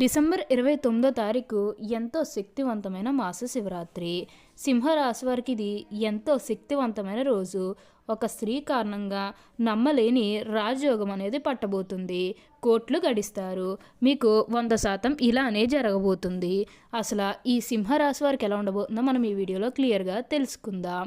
December ఇరవై తొమ్మిదో తారీఖు ఎంతో శక్తివంతమైన మాస శివరాత్రి సింహరాశి వారికి ఇది ఎంతో శక్తివంతమైన రోజు. ఒక స్త్రీ కారణంగా నమ్మలేని రాజయోగం అనేది పట్టబోతుంది. కోట్లు గడిస్తారు. మీకు వంద శాతం ఇలానే జరగబోతుంది. అసలు ఈ సింహరాశి వారికి ఎలా ఉండబోతుందో మనం ఈ వీడియోలో క్లియర్గా తెలుసుకుందాం.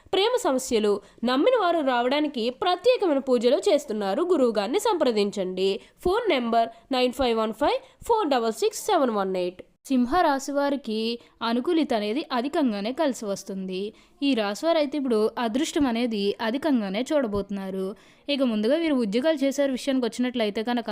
ప్రేమ సమస్యలు నమ్మిన వారు రావడానికి ప్రత్యేకమైన పూజలు చేస్తున్నారు. గురువుగారిని సంప్రదించండి. Phone number nine five one five four double six seven one eight. సింహరాశి వారికి అనుకూలిత అనేది అధికంగానే కలిసి వస్తుంది. ఈ రాశివారు అయితే ఇప్పుడు అదృష్టం అనేది అధికంగానే చూడబోతున్నారు. ఇక ముందుగా వీరు ఉద్యోగాలు చేసే విషయానికి వచ్చినట్లయితే కనుక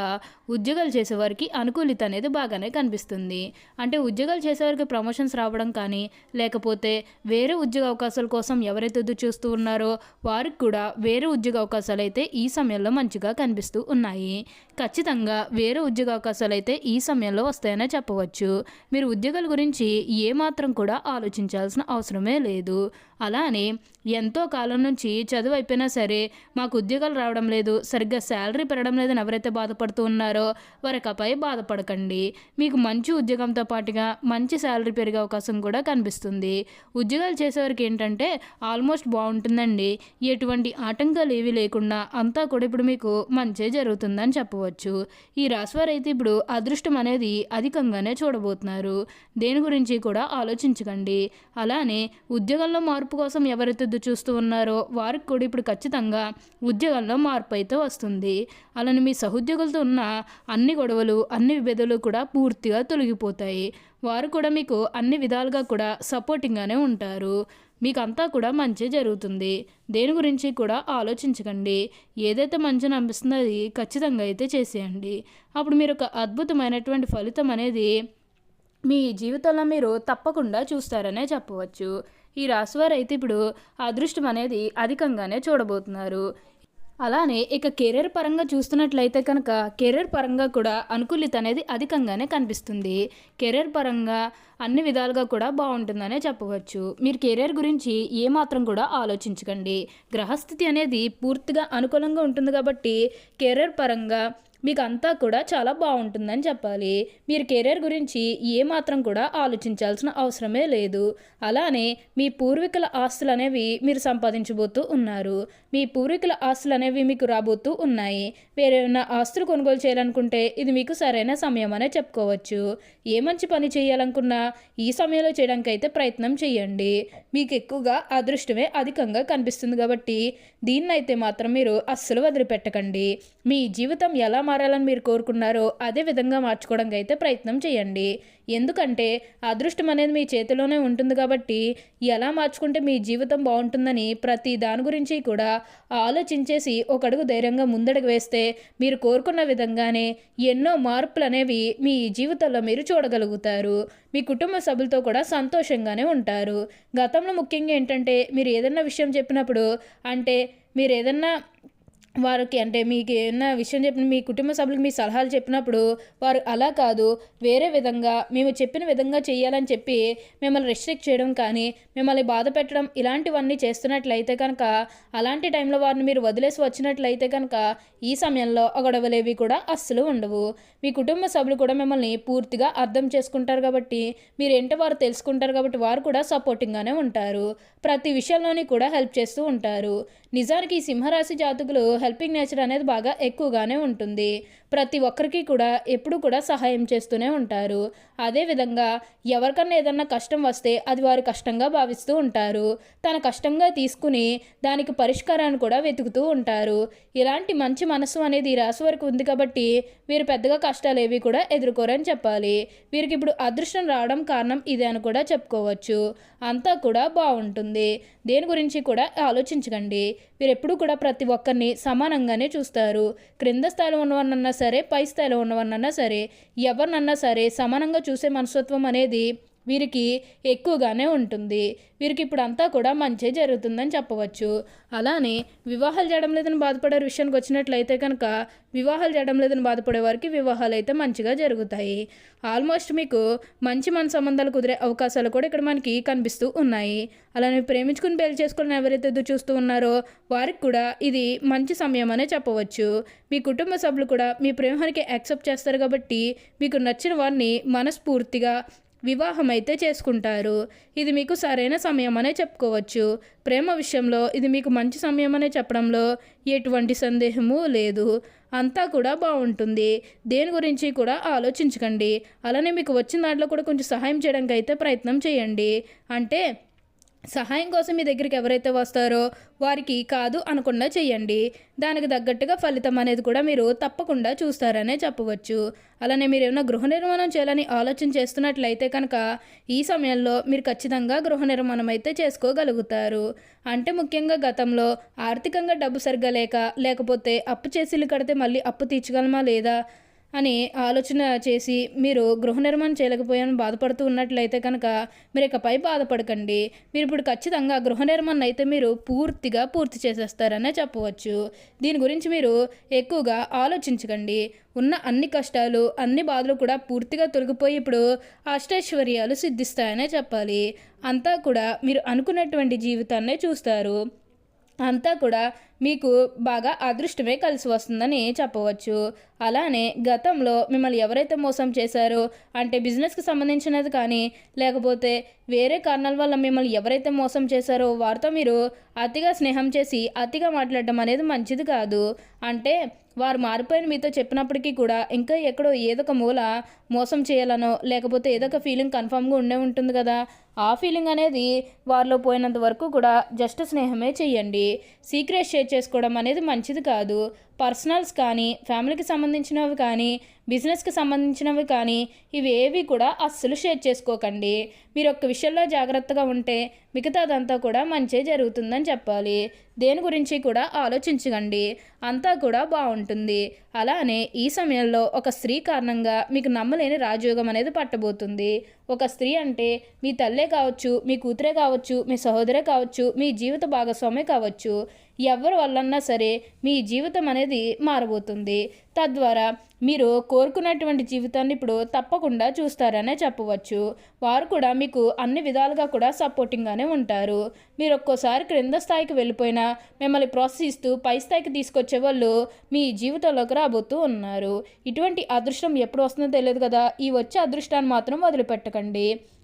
ఉద్యోగాలు చేసేవారికి అనుకూలిత అనేది బాగానే కనిపిస్తుంది. అంటే ఉద్యోగాలు చేసేవారికి ప్రమోషన్స్ రావడం కానీ లేకపోతే వేరే ఉద్యోగ అవకాశాల కోసం ఎవరైతే ఎదురు చూస్తూ ఉన్నారో వారికి కూడా వేరే ఉద్యోగ అవకాశాలు అయితే ఈ సమయంలో మంచిగా కనిపిస్తూ ఉన్నాయి. ఖచ్చితంగా వేరే ఉద్యోగ అవకాశాలు అయితే ఈ సమయంలో వస్తాయనే చెప్పవచ్చు. మీరు ఉద్యోగాల గురించి ఏమాత్రం కూడా ఆలోచించాల్సిన అవసరమే లేదు. అలానే ఎంతో కాలం నుంచి చదువు అయిపోయినా సరే మాకు ఉద్యోగాలు రావడం లేదు. సరిగ్గా శాలరీ పెరగడం లేదని ఎవరైతే బాధపడుతూ ఉన్నారో వారికపై బాధపడకండి. మీకు మంచి ఉద్యోగంతో పాటుగా మంచి శాలరీ పెరిగే అవకాశం కూడా కనిపిస్తుంది. ఉద్యోగాలు చేసేవారికి ఏంటంటే ఆల్మోస్ట్ బాగుంటుందండి. ఎటువంటి ఆటంకాలు ఏవి లేకుండా అంతా కూడా ఇప్పుడు మీకు మంచి జరుగుతుందని చెప్పవచ్చు. ఈ రాశివారు అయితే ఇప్పుడు అదృష్టం అనేది అధికంగానే చూడబోతున్నారు. దేని గురించి కూడా ఆలోచించకండి. అలానే ఉద్యోగంలో మార్పు కోసం ఎవరైతే చూస్తూ ఉన్నారో వారికి కూడా ఇప్పుడు ఖచ్చితంగా జీవితంలో మార్పు అయితే వస్తుంది. అలానే మీ సహోద్యోగులతో ఉన్న అన్ని గొడవలు అన్ని విభేదాలు కూడా పూర్తిగా తొలగిపోతాయి. వారు కూడా మీకు అన్ని విధాలుగా కూడా సపోర్టింగ్గానే ఉంటారు. మీకు అంతా కూడా మంచి జరుగుతుంది. దేని గురించి కూడా ఆలోచించకండి. ఏదైతే మంచిని అనిపిస్తుందో అది ఖచ్చితంగా అయితే చేసేయండి. అప్పుడు మీరు ఒక అద్భుతమైనటువంటి ఫలితం అనేది మీ జీవితంలో మీరు తప్పకుండా చూస్తారనే చెప్పవచ్చు. ఈ రాశివారు అయితే ఇప్పుడు అదృష్టం అనేది అధికంగానే చూడబోతున్నారు. అలానే ఇక కెరీర్ పరంగా చూస్తున్నట్లయితే కనుక కెరీర్ పరంగా కూడా అనుకూలిత అనేది అధికంగానే కనిపిస్తుంది. కెరీర్ పరంగా అన్ని విధాలుగా కూడా బాగుంటుందనే చెప్పవచ్చు. మీరు కెరీర్ గురించి ఏమాత్రం కూడా ఆలోచించకండి. గ్రహస్థితి అనేది పూర్తిగా అనుకూలంగా ఉంటుంది కాబట్టి కెరీర్ పరంగా మీకు అంతా కూడా చాలా బాగుంటుందని చెప్పాలి. మీరు కెరీర్ గురించి ఏమాత్రం కూడా ఆలోచించాల్సిన అవసరమే లేదు. అలానే మీ పూర్వీకుల ఆస్తులు అనేవి మీరు సంపాదించబోతూ ఉన్నారు. మీ పూర్వీకుల ఆస్తులు అనేవి మీకు రాబోతూ ఉన్నాయి. వేరేమైనా ఆస్తులు కొనుగోలు చేయాలనుకుంటే ఇది మీకు సరైన సమయం అనే చెప్పుకోవచ్చు. ఏ మంచి పని చేయాలనుకున్నా ఈ సమయంలో చేయడానికి అయితే ప్రయత్నం చేయండి. మీకు ఎక్కువగా అదృష్టమే అధికంగా కనిపిస్తుంది కాబట్టి దీన్నైతే మాత్రం మీరు అస్సలు వదిలిపెట్టకండి. మీ జీవితం ఎలా మారాలని మీరు కోరుకున్నారో అదే విధంగా మార్చుకోవడానికి అయితే ప్రయత్నం చేయండి. ఎందుకంటే అదృష్టం అనేది మీ చేతిలోనే ఉంటుంది కాబట్టి ఎలా మార్చుకుంటే మీ జీవితం బాగుంటుందని ప్రతి దాని గురించి కూడా ఆలోచించేసి ఒక అడుగు ధైర్యంగా ముందడుగు వేస్తే మీరు కోరుకున్న విధంగానే ఎన్నో మార్పులు అనేవి మీ జీవితంలో మీరు చూడగలుగుతారు. మీ కుటుంబ సభ్యులతో కూడా సంతోషంగానే ఉంటారు. గతంలో ముఖ్యంగా ఏంటంటే మీరు ఏదైనా విషయం చెప్పినప్పుడు అంటే మీరు ఏదన్నా వారికి అంటే మీకు ఏమైనా విషయం చెప్పిన మీ కుటుంబ సభ్యులకు మీ సలహాలు చెప్పినప్పుడు వారు అలా కాదు వేరే విధంగా మేము చెప్పిన విధంగా చేయాలని చెప్పి మిమ్మల్ని రెస్ట్రిక్ట్ చేయడం కానీ మిమ్మల్ని బాధ పెట్టడం ఇలాంటివన్నీ చేస్తున్నట్లయితే కనుక అలాంటి టైంలో వారిని మీరు వదిలేసి వచ్చినట్లయితే కనుక ఈ సమయంలో గొడవలేవి కూడా అస్సలు ఉండవు. మీ కుటుంబ సభ్యులు కూడా మిమ్మల్ని పూర్తిగా అర్థం చేసుకుంటారు కాబట్టి మీరు ఏంటో వారు తెలుసుకుంటారు కాబట్టి వారు కూడా సపోర్టింగ్గానే ఉంటారు. ప్రతి విషయంలోని కూడా హెల్ప్ చేస్తూ ఉంటారు. నిజానికి ఈ సింహరాశి జాతకులు హెల్ప్ హెల్పింగ్ నేచర్ అనేది బాగా ఎక్కువగానే ఉంటుంది. ప్రతి ఒక్కరికి కూడా ఎప్పుడు కూడా సహాయం చేస్తూనే ఉంటారు. అదేవిధంగా ఎవరికన్నా ఏదన్నా కష్టం వస్తే అది వారు కష్టంగా భావిస్తూ ఉంటారు. తన కష్టంగా తీసుకుని దానికి పరిష్కారాన్ని కూడా వెతుకుతూ ఉంటారు. ఇలాంటి మంచి మనసు అనేది రాశి వరకు ఉంది కాబట్టి వీరు పెద్దగా కష్టాలు ఏవి కూడా ఎదుర్కోరని చెప్పాలి. వీరికి ఇప్పుడు అదృష్టం రావడం కారణం ఇదే అని కూడా చెప్పుకోవచ్చు. అంతా కూడా బాగుంటుంది. దేని గురించి కూడా ఆలోచించకండి. మీరు ఎప్పుడు కూడా ప్రతి ఒక్కరిని సమానంగానే చూస్తారు. క్రింద స్థాయిలో ఉన్నవన్నన్నా సరే పై స్థాయిలో ఉన్నవన్నన్నా సరే ఎవరినన్నా సరే సమానంగా చూసే మనస్తత్వం అనేది వీరికి ఎక్కువగానే ఉంటుంది. వీరికి ఇప్పుడు అంతా కూడా మంచి జరుగుతుందని చెప్పవచ్చు. అలానే వివాహాలు చేయడం లేదని బాధపడే విషయానికి వచ్చినట్లయితే కనుక వివాహాలు చేయడం లేదని బాధపడే వారికి వివాహాలు అయితే మంచిగా జరుగుతాయి. ఆల్మోస్ట్ మీకు మంచి మన సంబంధాలు కుదిరే అవకాశాలు కూడా ఇక్కడ మనకి కనిపిస్తూ ఉన్నాయి. అలానే ప్రేమించుకుని పెళ్ళి చేసుకుని ఎవరైతే ఎదురు చూస్తూ ఉన్నారో వారికి కూడా ఇది మంచి సమయం అనే చెప్పవచ్చు. మీ కుటుంబ సభ్యులు కూడా మీ ప్రేమానికి యాక్సెప్ట్ చేస్తారు కాబట్టి మీకు నచ్చిన వారిని మనస్ఫూర్తిగా వివాహం అయితే చేసుకుంటారు. ఇది మీకు సరైన సమయం అనే చెప్పుకోవచ్చు. ప్రేమ విషయంలో ఇది మీకు మంచి సమయం అనే చెప్పడంలో ఎటువంటి సందేహము లేదు. అంతా కూడా బాగుంటుంది. దేని గురించి కూడా ఆలోచించకండి. అలానే మీకు వచ్చిన దాంట్లో కూడా కొంచెం సహాయం చేయడానికి అయితే ప్రయత్నం చేయండి. అంటే సహాయం కోసం మీ దగ్గరికి ఎవరైతే వస్తారో వారికి కాదు అనకుండా చేయండి. దానికి తగ్గట్టుగా ఫలితం అనేది కూడా మీరు తప్పకుండా చూస్తారనే చెప్పవచ్చు. అలానే మీరు ఏమైనా గృహ నిర్మాణం చేయాలని ఆలోచన చేస్తున్నట్లయితే కనుక ఈ సమయంలో మీరు ఖచ్చితంగా గృహ నిర్మాణం అయితే చేసుకోగలుగుతారు. అంటే ముఖ్యంగా గతంలో ఆర్థికంగా డబ్బు సరిగ్గా లేక లేకపోతే అప్పు చేసి ఇల్లు కడితే మళ్ళీ అప్పు తీర్చగలమా లేదా? అని ఆలోచన చేసి మీరు గృహ నిర్మాణం చేయలేకపోయాను బాధపడుతూ ఉన్నట్లయితే కనుక మీరు ఇకపై బాధపడకండి. మీరు ఇప్పుడు ఖచ్చితంగా గృహ నిర్మాణం అయితే మీరు పూర్తిగా పూర్తి చేసేస్తారనే చెప్పవచ్చు. దీని గురించి మీరు ఎక్కువగా ఆలోచించకండి. ఉన్న అన్ని కష్టాలు అన్ని బాధలు కూడా పూర్తిగా తొలగిపోయి ఇప్పుడు అష్టైశ్వర్యాలు సిద్ధిస్తాయనే చెప్పాలి. అంతా కూడా మీరు అనుకున్నటువంటి జీవితాన్నే చూస్తారు. అంతా కూడా మీకు బాగా అదృష్టమే కలిసి వస్తుందని చెప్పవచ్చు. అలానే గతంలో మిమ్మల్ని ఎవరైతే మోసం చేశారో అంటే బిజినెస్కి సంబంధించినది కానీ లేకపోతే వేరే కారణాల వల్ల మిమ్మల్ని ఎవరైతే మోసం చేశారో వారితో మీరు అతిగా స్నేహం చేసి అతిగా మాట్లాడడం అనేది మంచిది కాదు. అంటే వారు మారిపోయిన మీతో చెప్పినప్పటికీ కూడా ఇంకా ఎక్కడో ఏదో ఒక మూల మోసం చేయాలనో లేకపోతే ఏదో ఒక ఫీలింగ్ కన్ఫామ్గా ఉండే ఉంటుంది కదా. ఆ ఫీలింగ్ అనేది వారిలో పోయినంత వరకు కూడా జస్ట్ స్నేహమే చెయ్యండి. సీక్రెట్ షేర్ చేసుకోవడం అనేది మంచిది కాదు. పర్సనల్స్ కానీ ఫ్యామిలీకి సంబంధించినవి కానీ బిజినెస్కి సంబంధించినవి కానీ ఇవి ఏవి కూడా అస్సలు షేర్ చేసుకోకండి. మీరు ఒక్క విషయంలో జాగ్రత్తగా ఉంటే మిగతాదంతా కూడా మంచే జరుగుతుందని చెప్పాలి. దేని గురించి కూడా ఆలోచించకండి. అంతా కూడా బాగుంటుంది. అలానే ఈ సమయంలో ఒక స్త్రీ కారణంగా మీకు నమ్మలేని రాజయోగం అనేది పట్టబోతుంది. ఒక స్త్రీ అంటే మీ తల్లే కావచ్చు మీ కూతురే కావచ్చు మీ సహోదరే కావచ్చు మీ జీవిత భాగస్వామే కావచ్చు. ఎవరి వల్లన్నా సరే మీ జీవితం అనేది మారబోతుంది. తద్వారా మీరు కోరుకున్నటువంటి జీవితాన్ని ఇప్పుడు తప్పకుండా చూస్తారనే చెప్పవచ్చు. వారు కూడా మీకు అన్ని విధాలుగా కూడా సపోర్టింగ్గానే ఉంటారు. మీరు ఒక్కోసారి క్రింద స్థాయికి వెళ్ళిపోయినా మిమ్మల్ని ప్రోత్సహిస్తూ పై స్థాయికి తీసుకొచ్చే వాళ్ళు మీ జీవితంలోకి రాబోతూ ఉన్నారు. ఇటువంటి అదృష్టం ఎప్పుడు వస్తుందో తెలియదు కదా? ఈ వచ్చే అదృష్టాన్ని మాత్రం వదిలిపెట్టకండి.